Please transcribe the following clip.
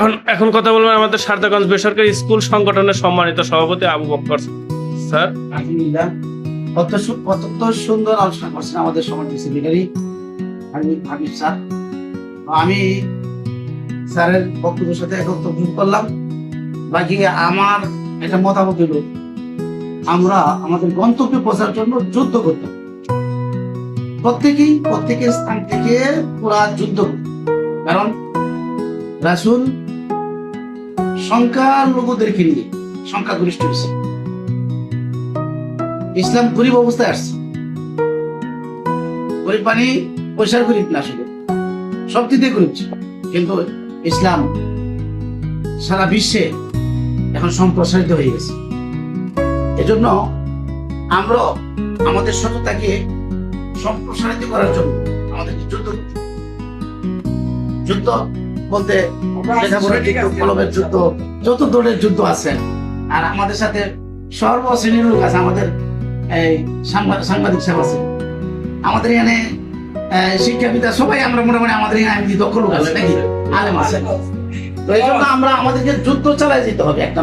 এখন এখন কথা বলবেন আমাদের সারদাগঞ্জ বেসরকারি স্কুল সংগঠনের সম্মানিত সভাপতি আবু বক্কর। স্যার? কত সুন্দর আলোচনা করছেন আমাদের সমাজ সেক্রেটারি, আমি স্যার। আমি স্যারের বক্তব্যের সাথে একত্র করলাম। বাকি আমার একটা মতামত হলো, আমরা আমাদের গন্তব্যে পৌঁছার জন্য যুদ্ধ করতাম প্রত্যেকেই প্রত্যেকের স্থান থেকে পুরা যুদ্ধ কারণ রাসুল সংখ্যালঘুদেরকে নিয়ে সংখ্যাগরিষ্ঠ হয়েছে। ইসলাম গরিব অবস্থায় আসছে। গরিব মানে পয়সার গরিব না আসলে। সব দিক দিয়ে গরিব। কিন্তু ইসলাম সারা বিশ্বে এখন সম্প্রসারিত হয়ে গেছে। এজন্য আমরা আমাদের সততাকে সম্প্রসারিত করার জন্য আমাদেরকে যুদ্ধ করতে যুদ্ধ বলতে লেখাপড়ার যুদ্ধ কলমের যুদ্ধ যত দৌড়ের যুদ্ধ আছে আর আমাদের সাথে সর্বশ্রেণীর লোক আছে আমাদের এই সাংবাদিক সাংবাদিক সাহেব আছে। আমাদের এখানে শিক্ষাবিদা সবাই আমরা মোটামুটি আমাদের এখানে আমি দক্ষ লোক আছে নাকি? আলেম আছে। তো এই জন্য আমরা আমাদেরকে যুদ্ধ চালাই যেতে হবে একটা